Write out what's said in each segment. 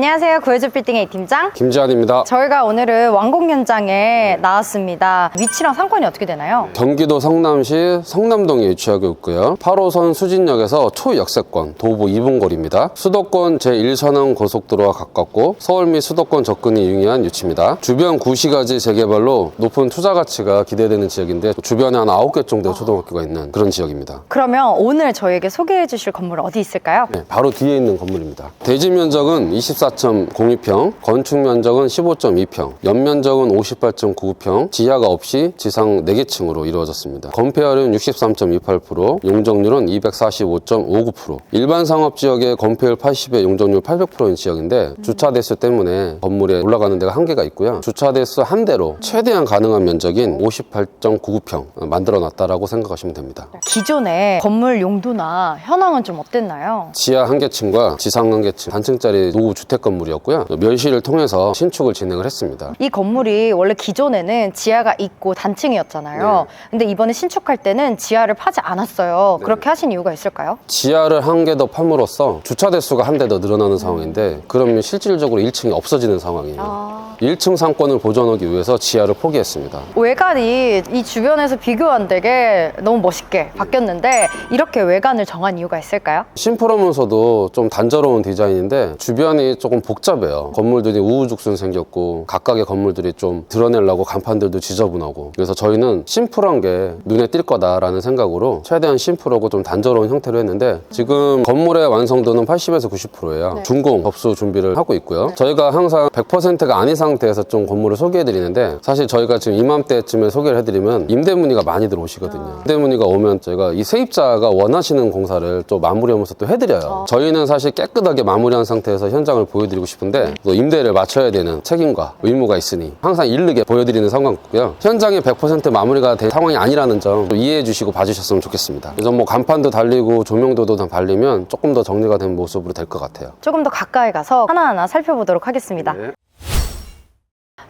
안녕하세요. 구해주 빌딩의 팀장. 김지한입니다. 저희가 오늘은 완공 현장에 나왔습니다. 위치랑 상권이 어떻게 되나요? 경기도 성남시 성남동에 위치하고 있고요. 8호선 수진역에서 초역세권 도보 2분 거리입니다. 수도권 제1선항 고속도로와 가깝고 서울 및 수도권 접근이 용이한 위치입니다. 주변 구시가지 재개발로 높은 투자 가치가 기대되는 지역인데 주변에 한 9개 정도의 초등학교가 있는 그런 지역입니다. 그러면 오늘 저에게 소개해 주실 건물 어디 있을까요? 네, 바로 뒤에 있는 건물입니다. 대지 면적은 24.02평, 건축 면적은 15.2평, 연면적은 58.99평, 지하가 없이 지상 4개 층으로 이루어졌습니다. 건폐율은 63.28%, 용적률은 245.59%. 일반 상업 지역의 건폐율 80에 용적률 800%인 지역인데 주차 대수 때문에 건물에 올라가는 데가 한계가 있고요. 주차 대수 한 대로 최대한 가능한 면적인 58.99평 만들어 놨다라고 생각하시면 됩니다. 기존의 건물 용도나 현황은 좀 어땠나요? 지하 한 개층과 지상 한 개층 단층짜리 노후 주택 건물이었고요. 멸실을 통해서 신축을 진행을 했습니다. 이 건물이 원래 기존에는 지하가 있고 단층이었잖아요. 근데 이번에 신축할 때는 지하를 파지 않았어요. 그렇게 하신 이유가 있을까요? 지하를 한 개 더 팜으로써 주차 대수가 한 대 더 늘어나는 상황인데 그러면 실질적으로 1층이 없어지는 상황이에요. 1층 상권을 보존하기 위해서 지하를 포기했습니다. 외관이 이 주변에서 비교 안 되게 너무 멋있게 바뀌었는데 이렇게 외관을 정한 이유가 있을까요? 심플하면서도 좀 단조로운 디자인인데 주변이 조금 복잡해요. 건물들이 우후죽순 생겼고 각각의 건물들이 좀 드러내려고 간판들도 지저분하고 그래서 저희는 심플한 게 눈에 띌 거다라는 생각으로 최대한 심플하고 좀 단조로운 형태로 했는데 지금 건물의 완성도는 80에서 90%예요. 준공 접수 준비를 하고 있고요. 저희가 항상 100%가 아닌 상태에서 좀 건물을 소개해 드리는데 사실 저희가 지금 이맘때쯤에 소개를 해드리면 임대 문의가 많이 들어오시거든요. 임대 문의가 오면 저희가 이 세입자가 원하시는 공사를 또 마무리하면서 또 해드려요. 저희는 사실 깨끗하게 마무리한 상태에서 현장을 보여드리고 싶은데 또 임대를 맞춰야 되는 책임과 의무가 있으니 항상 이르게 보여드리는 상황이고요. 현장이 100% 마무리가 된 상황이 아니라는 점좀 이해해 주시고 봐주셨으면 좋겠습니다. 그래서 뭐 간판도 달리고 조명도도 다 달리면 조금 더 정리가 된 모습으로 될 것 같아요. 조금 더 가까이 가서 하나하나 살펴보도록 하겠습니다. 네,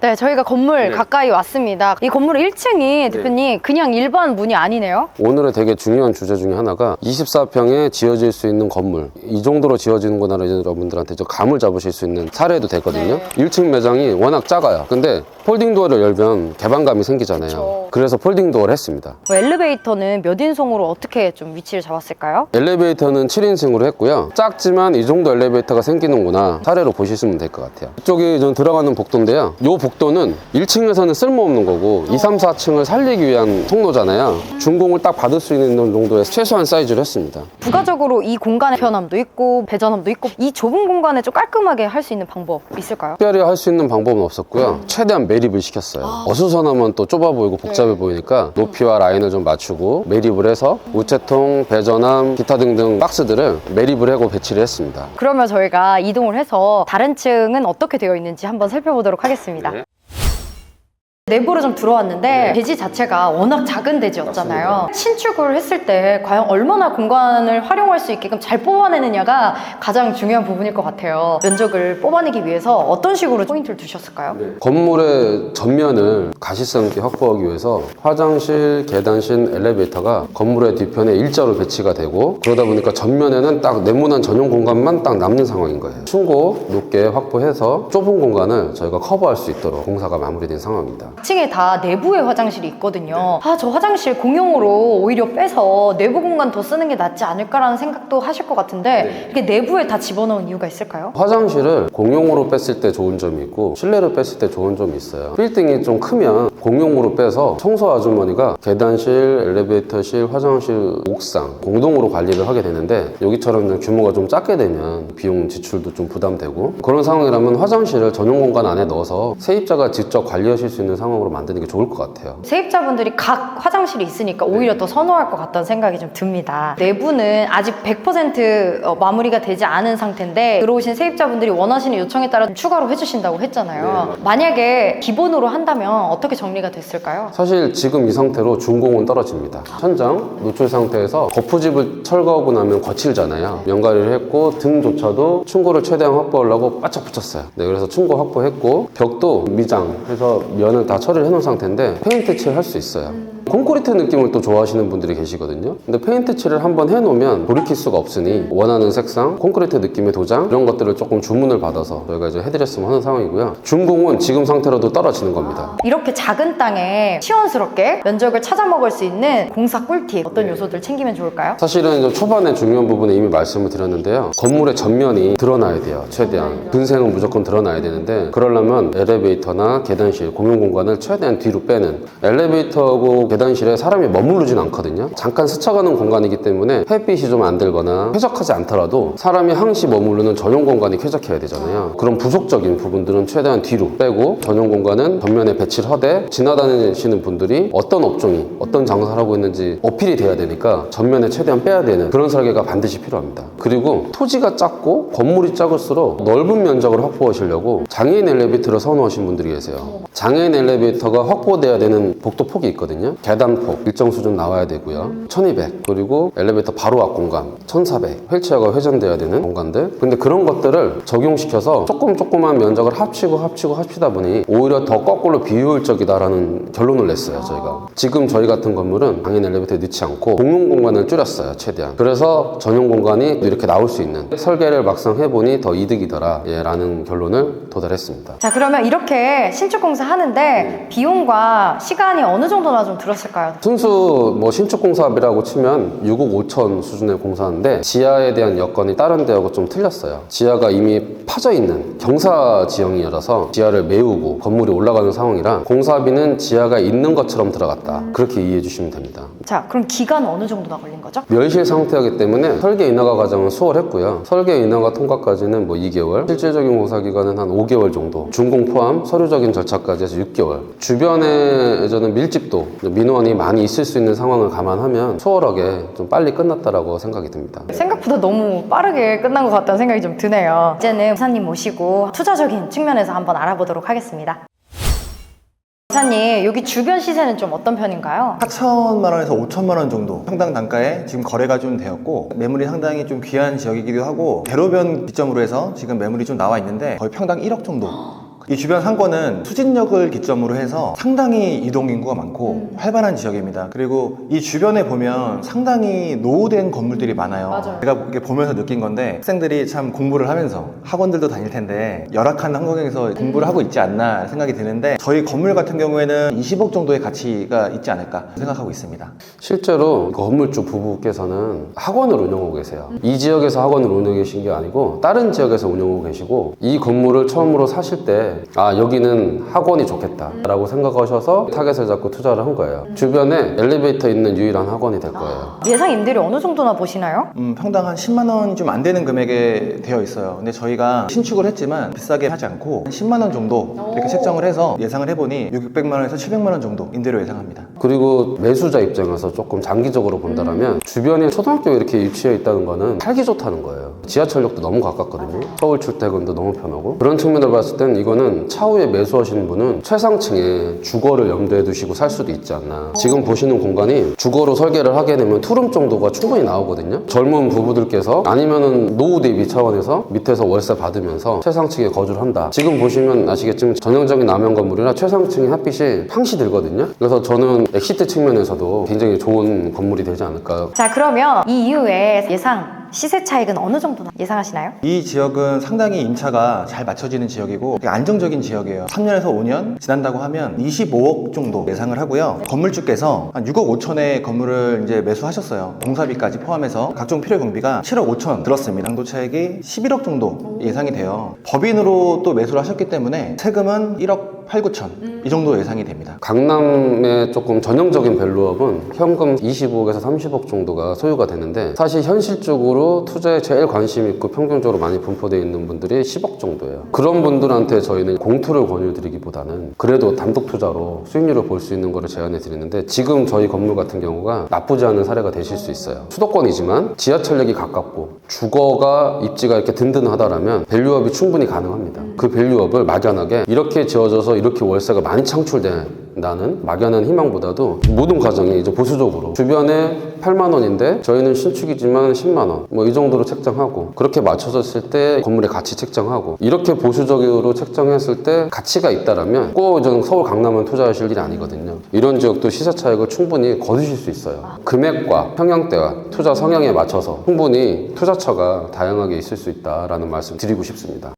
저희가 건물 가까이 왔습니다. 이 건물 1층이 대표님 그냥 일반 문이 아니네요. 오늘의 되게 중요한 주제 중에 하나가 24평에 지어질 수 있는 건물 이 정도로 지어지는구나 여러분들한테 좀 감을 잡으실 수 있는 사례도 되거든요 네. 1층 매장이 워낙 작아요 근데 폴딩 도어를 열면 개방감이 생기잖아요 그쵸. 그래서 폴딩 도어를 했습니다 뭐 엘리베이터는 몇 인송으로 어떻게 좀 위치를 잡았을까요? 엘리베이터는 7인승으로 했고요 작지만 이 정도 엘리베이터가 생기는구나 사례로 보시면 될 것 같아요 이쪽이 좀 들어가는 복도인데요 이복 도는 1층에서는 쓸모없는 거고 2, 3, 4층을 살리기 위한 통로잖아요 준공을 딱 받을 수 있는 정도의 최소한 사이즈를 했습니다 부가적으로 이 공간에 편함도 있고 배전함도 있고 이 좁은 공간에 좀 깔끔하게 할 수 있는 방법 있을까요? 특별히 할 수 있는 방법은 없었고요. 최대한 매립을 시켰어요. 어수선하면 또 좁아 보이고 복잡해 보이니까 높이와 라인을 좀 맞추고 매립을 해서 우체통, 배전함, 기타 등등 박스들을 매립을 하고 배치를 했습니다. 그러면 저희가 이동을 해서 다른 층은 어떻게 되어 있는지 한번 살펴보도록 하겠습니다. 네. 내부로 좀 들어왔는데 대지 자체가 워낙 작은 대지였잖아요. 신축을 했을 때 과연 얼마나 공간을 활용할 수 있게끔 잘 뽑아내느냐가 가장 중요한 부분일 것 같아요. 면적을 뽑아내기 위해서 어떤 식으로 포인트를 두셨을까요? 건물의 전면을 가시성 있게 확보하기 위해서 화장실, 계단실, 엘리베이터가 건물의 뒤편에 일자로 배치가 되고 그러다 보니까 전면에는 딱 네모난 전용 공간만 딱 남는 상황인 거예요. 층고 높게 확보해서 좁은 공간을 저희가 커버할 수 있도록 공사가 마무리된 상황입니다. 2층에 다 내부에 화장실이 있거든요. 아, 저 화장실 공용으로 오히려 빼서 내부 공간 더 쓰는 게 낫지 않을까라는 생각도 하실 것 같은데 이게 내부에 다 집어넣은 이유가 있을까요? 화장실을 공용으로 뺐을 때 좋은 점이 있고 실내로 뺐을 때 좋은 점이 있어요. 빌딩이 좀 크면 공용으로 빼서 청소 아주머니가 계단실, 엘리베이터실, 화장실, 옥상 공동으로 관리를 하게 되는데 여기처럼 좀 규모가 좀 작게 되면 비용 지출도 좀 부담되고 그런 상황이라면 화장실을 전용 공간 안에 넣어서 세입자가 직접 관리하실 수 있는 상황 으로 만드는 게 좋을 것 같아요. 세입자분들이 각 화장실이 있으니까 오히려 더 선호할 것 같다는 생각이 좀 듭니다. 내부는 아직 100% 어, 마무리가 되지 않은 상태인데 들어오신 세입자분들이 원하시는 요청에 따라 추가로 해주신다고 했잖아요. 만약에 기본으로 한다면 어떻게 정리가 됐을까요? 사실 지금 이 상태로 준공은 떨어집니다. 천장 노출 상태에서 거푸집을 철거하고 나면 거칠잖아요. 연가리를 했고 등조차도 충고를 최대한 확보하려고 바짝 붙였어요. 네, 그래서 충고 확보했고 벽도 미장해서 면을 다 처리를 해놓은 상태인데 페인트 칠할 수 있어요. 콘크리트 느낌을 또 좋아하시는 분들이 계시거든요. 근데 페인트 칠을 한번 해놓으면 돌이킬 수가 없으니 원하는 색상, 콘크리트 느낌의 도장 이런 것들을 조금 주문을 받아서 저희가 이제 해드렸으면 하는 상황이고요. 준공은 지금 상태로도 떨어지는 겁니다. 이렇게 작은 땅에 시원스럽게 면적을 찾아 먹을 수 있는 공사 꿀팁 어떤 요소들 챙기면 좋을까요? 사실은 초반에 중요한 부분에 이미 말씀을 드렸는데요. 건물의 전면이 드러나야 돼요. 최대한. 근생은 무조건 드러나야 되는데 그러려면 엘리베이터나 계단실, 공용 공간을 최대한 뒤로 빼는 엘리베이터하고 계단 실에 사람이 머무르진 않거든요. 잠깐 스쳐가는 공간이기 때문에 햇빛이 좀 안 들거나 쾌적하지 않더라도 사람이 항시 머무르는 전용 공간이 쾌적해야 되잖아요. 그런 부속적인 부분들은 최대한 뒤로 빼고 전용 공간은 전면에 배치를 하되 지나다니시는 분들이 어떤 업종이 어떤 장사를 하고 있는지 어필이 돼야 되니까 전면에 최대한 빼야 되는 그런 설계가 반드시 필요합니다. 그리고 토지가 작고 건물이 작을수록 넓은 면적을 확보하시려고 장애인 엘리베이터를 선호하시는 분들이 계세요. 장애인 엘리베이터가 확보돼야 되는 복도 폭이 있거든요. 계단폭 일정 수준 나와야 되고요. 1200 그리고 엘리베이터 바로 앞 공간 1400 휠체어가 회전돼야 되는 공간들. 근데 그런 것들을 적용시켜서 조금 조그만 면적을 합치고 합치고 합치다 보니 오히려 더 거꾸로 비효율적이다라는 결론을 냈어요 저희가. 지금 저희 같은 건물은 장애인 엘리베이터에 넣지 않고 공용 공간을 줄였어요 최대한. 그래서 전용 공간이 이렇게 나올 수 있는 설계를 막상 해보니 더 이득이더라 예, 라는 결론을 도달했습니다. 자 그러면 이렇게 신축 공사 하는데 비용과 시간이 어느 정도나 좀 들었 을까요? 순수 뭐 신축 공사비라고 치면 6억 5천 수준의 공사인데 지하에 대한 여건이 다른 데하고 좀 틀렸어요. 지하가 이미 파져 있는 경사 지형이라서 지하를 메우고 건물이 올라가는 상황이라 공사비는 지하가 있는 것처럼 들어갔다. 그렇게 이해해 주시면 됩니다. 자 그럼 기간 어느 정도나 걸린 거죠? 멸실 상태이기 때문에 설계 인허가 과정은 수월했고요. 설계 인허가 통과까지는 뭐 2개월, 실질적인 공사 기간은 한 5개월 정도, 준공 포함 서류적인 절차까지 해서 6개월. 주변에 저는 밀집도, 민원 이 많이 있을 수 있는 상황을 감안하면 수월하게 좀 빨리 끝났다라고 생각이 듭니다. 생각보다 너무 빠르게 끝난 것 같다는 생각이 좀 드네요. 이제는 부사님 모시고 투자적인 측면에서 한번 알아보도록 하겠습니다. 부사님 여기 주변 시세는 좀 어떤 편인가요? 4천만 원에서 5천만 원 정도 평당 단가에 지금 거래가 좀 되었고 매물이 상당히 좀 귀한 지역이기도 하고 대로변 기점으로 해서 지금 매물이 좀 나와 있는데 거의 평당 1억 정도 이 주변 상권은 수진역을 기점으로 해서 상당히 이동 인구가 많고 활발한 지역입니다. 그리고 이 주변에 보면 상당히 노후된 건물들이 많아요. 맞아요. 제가 이게 보면서 느낀 건데 학생들이 참 공부를 하면서 학원들도 다닐 텐데 열악한 환경에서 공부를 하고 있지 않나 생각이 드는데 저희 건물 같은 경우에는 20억 정도의 가치가 있지 않을까 생각하고 있습니다. 실제로 그 건물주 부부께서는 학원을 운영하고 계세요. 이 지역에서 학원을 운영하고 계신 게 아니고 다른 지역에서 운영하고 계시고 이 건물을 처음으로 사실 때아 여기는 학원이 좋겠다라고 생각하셔서 타겟을 잡고 투자를 한 거예요. 주변에 엘리베이터 있는 유일한 학원이 될 거예요. 예상 임대료 어느 정도나 보시나요? 음, 평당 한 10만 원 좀 안 되는 금액에 되어 있어요. 근데 저희가 신축을 했지만 비싸게 하지 않고 한 10만 원 정도 이렇게 책정을 해서 예상을 해보니 600만 원에서 700만 원 정도 임대료 예상합니다. 그리고 매수자 입장에서 조금 장기적으로 본다면 주변에 초등학교 이렇게 위치해 있다는 거는 살기 좋다는 거예요. 지하철역도 너무 가깝거든요. 서울 출퇴근도 너무 편하고 그런 측면을 봤을 땐 이거는 차후에 매수하시는 분은 최상층에 주거를 염두에 두시고 살 수도 있지 않나. 지금 보시는 공간이 주거로 설계를 하게 되면 투룸 정도가 충분히 나오거든요. 젊은 부부들께서 아니면은 노후 대비 차원에서 밑에서 월세 받으면서 최상층에 거주를 한다. 지금 보시면 아시겠지만 전형적인 남양 건물이라 최상층의 햇빛이 항시 들거든요. 그래서 저는 엑시트 측면에서도 굉장히 좋은 건물이 되지 않을까 자 그러면 이 이후에 예상 시세 차익은 어느 정도나 예상하시나요? 이 지역은 상당히 임차가 잘 맞춰지는 지역이고 되게 안정적인 지역이에요. 3년에서 5년 지난다고 하면 25억 정도 예상을 하고요. 건물주께서 한 6억 5천의 건물을 이제 매수하셨어요. 공사비까지 포함해서 각종 필요 경비가 7억 5천 들었습니다. 당도 차익이 11억 정도 예상이 돼요. 법인으로 또 매수를 하셨기 때문에 세금은 1억 8, 9천 이 정도 예상이 됩니다. 강남의 조금 전형적인 밸류업은 현금 25억에서 30억 정도가 소요가 되는데 사실 현실적으로 투자에 제일 관심 있고 평균적으로 많이 분포되어 있는 분들이 10억 정도예요. 그런 분들한테 저희는 공투를 권유드리기보다는 그래도 단독 투자로 수익률을 볼 수 있는 거를 제안해 드리는데 지금 저희 건물 같은 경우가 나쁘지 않은 사례가 되실 수 있어요. 수도권이지만 지하철역이 가깝고 주거가 입지가 이렇게 든든하다라면 밸류업이 충분히 가능합니다. 그 밸류업을 막연하게 이렇게 지어져서 이렇게 월세가 많이 창출되는 나는 막연한 희망보다도 모든 과정이 이제 보수적으로 주변에 8만 원인데 저희는 신축이지만 10만 원 뭐 이 정도로 책정하고 그렇게 맞춰졌을 때 건물의 가치 책정하고 이렇게 보수적으로 책정했을 때 가치가 있다라면 꼭 저는 서울 강남만 투자하실 일이 아니거든요. 이런 지역도 시세 차익을 충분히 거두실 수 있어요. 금액과 평형대와 투자 성향에 맞춰서 충분히 투자처가 다양하게 있을 수 있다라는 말씀 드리고 싶습니다.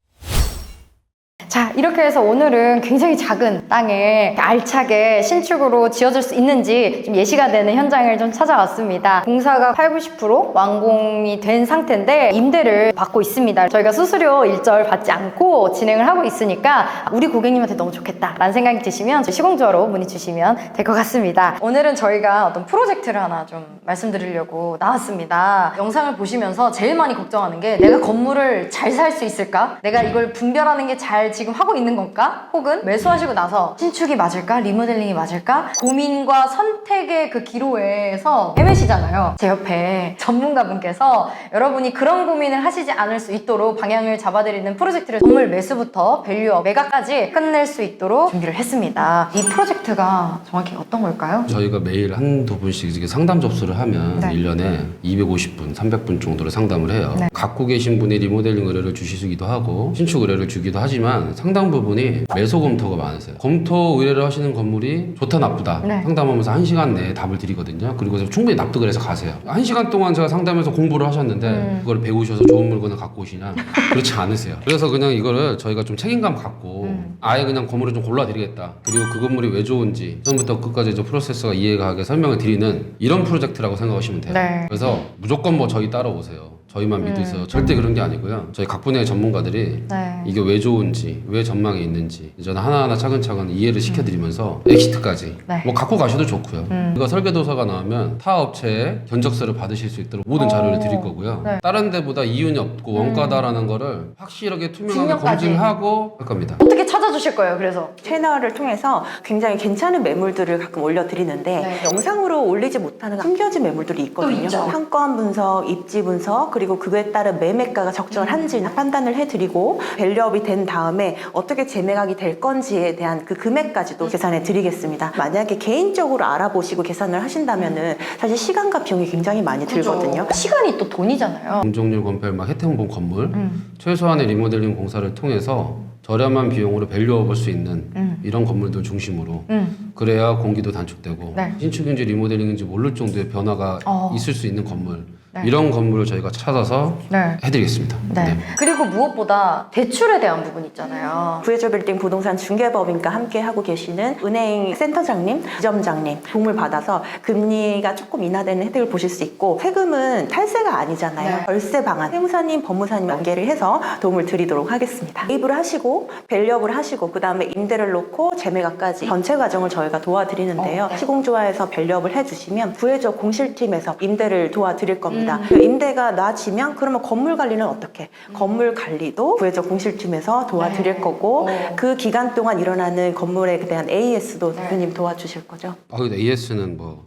자, 이렇게 해서 오늘은 굉장히 작은 땅에 알차게 신축으로 지어질 수 있는지 좀 예시가 되는 현장을 좀 찾아왔습니다. 공사가 8, 90% 완공이 된 상태인데 임대를 받고 있습니다. 저희가 수수료 일절 받지 않고 진행을 하고 있으니까 우리 고객님한테 너무 좋겠다 라는 생각이 드시면 시공조로 문의 주시면 될 것 같습니다. 오늘은 저희가 어떤 프로젝트를 하나 좀 말씀드리려고 나왔습니다. 영상을 보시면서 제일 많이 걱정하는 게 내가 건물을 잘 살 수 있을까? 내가 이걸 분별하는 게잘 지금 하고 있는 건가? 혹은 매수하시고 나서 신축이 맞을까? 리모델링이 맞을까? 고민과 선택의 그 기로에서 헤매시잖아요. 제 옆에 전문가분께서 여러분이 그런 고민을 하시지 않을 수 있도록 방향을 잡아드리는 프로젝트를 건물 매수부터 밸류업, 매각까지 끝낼 수 있도록 준비를 했습니다. 이 프로젝트가 정확히 어떤 걸까요? 저희가 매일 한두 분씩 이렇게 상담 접수를 하면 네. 일 1년에 250분, 300분 정도를 상담을 해요. 네. 갖고 계신 분이 리모델링 의뢰를 주시기도 하고 신축 의뢰를 주기도 하지만 상당 부분이 매수 검토가 많으세요. 검토 의뢰를 하시는 건물이 좋다 나쁘다 네. 상담하면서 1시간 내에 답을 드리거든요. 그리고 충분히 납득을 해서 가세요. 1시간 동안 제가 상담해서 공부를 하셨는데 음. 그걸 배우셔서 좋은 물건을 갖고 오시냐? 그렇지 않으세요. 그래서 그냥 이거를 저희가 좀 책임감 갖고 음. 아예 그냥 건물을 좀 골라드리겠다. 그리고 그 건물이 왜 좋은지 처음부터 끝까지 이제 프로세스가 이해가 가게 설명을 드리는 이런 프로젝트라고 생각하시면 돼요. 네. 그래서 무조건 뭐 저희 따라오세요. 저희만 믿으세요. 절대 그런 게 아니고요. 저희 각 분야의 전문가들이 네. 이게 왜 좋은지, 왜 전망이 있는지 저는 하나하나 차근차근 이해를 시켜드리면서 엑시트까지 네. 뭐 갖고 가셔도 좋고요. 음. 이거 설계도서가 나오면 타 업체에 견적서를 받으실 수 있도록 모든 어. 자료를 드릴 거고요. 네. 다른 데보다 이윤이 없고 원가다라는 거를 확실하게 투명하게 증명까지. 검증하고 할 겁니다. 어떻게 찾아주실 거예요, 그래서? 채널을 통해서 굉장히 괜찮은 매물들을 가끔 올려드리는데 네. 영상으로 올리지 못하는 숨겨진 매물들이 있거든요. 있죠. 상권 분석, 입지 분석, 그리고 그거에 따른 매매가가 적절한지 판단을 해드리고 밸류업이 된 다음에 어떻게 재매각이 될 건지에 대한 그 금액까지도 계산해 드리겠습니다. 만약에 개인적으로 알아보시고 계산을 하신다면은 사실 시간과 비용이 굉장히 많이 들거든요. 시간이 또 돈이잖아요. 공정률 건폐 막 혜택본 건물 음. 최소한의 리모델링 공사를 통해서 저렴한 비용으로 밸류업 볼수 있는 음. 이런 건물들 중심으로 음. 그래야 공기도 단축되고 네. 신축인지 리모델링인지 모를 정도의 변화가 어. 있을 수 있는 건물 네. 이런 건물을 저희가 찾아서 네. 해드리겠습니다. 네. 그리고 무엇보다 대출에 대한 부분 있잖아요. 구해줘 빌딩 부동산 중개법인과 함께 하고 계시는 은행 센터장님, 지점장님 도움을 받아서 금리가 조금 인하되는 혜택을 보실 수 있고 세금은 탈세가 아니잖아요. 네. 월세 방안, 세무사님, 법무사님 연계를 해서 도움을 드리도록 하겠습니다. 개입을 하시고 밸류업을 하시고 그 다음에 임대를 놓고 재매각까지 전체 과정을 저희가 도와드리는데요. 어, 네. 시공조화에서 밸류업을 해주시면 구해줘 공실팀에서 임대를 도와드릴 겁니다. 음. 그 임대가 나아지면 그러면 건물 관리는 어떻게? 건물 관리도 구해줘 공실팀에서 도와드릴 네. 거고 어. 그 기간 동안 일어나는 건물에 대한 AS도 네. 대표님 도와주실 거죠. 아, 근데 AS는 뭐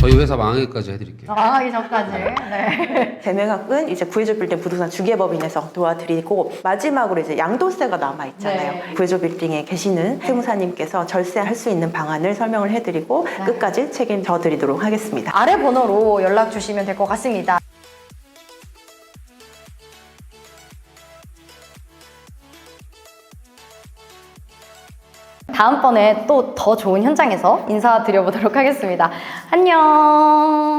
저희 회사 망하기까지 해드릴게요. 망하기 전까지. 네. 재매각은 이제 구해줘 빌딩 부동산 주계법인에서 도와드리고 마지막으로 이제 양도세가 남아 있잖아요. 네. 구해줘 빌딩에 계시는 세무사님께서 절세할 수 있는 방안을 설명을 해드리고 네. 끝까지 책임져 드리도록 하겠습니다. 아래 번호로 연락 주시면 될 것 같습니다. 다음번에 또 더 좋은 현장에서 인사드려보도록 하겠습니다. 안녕.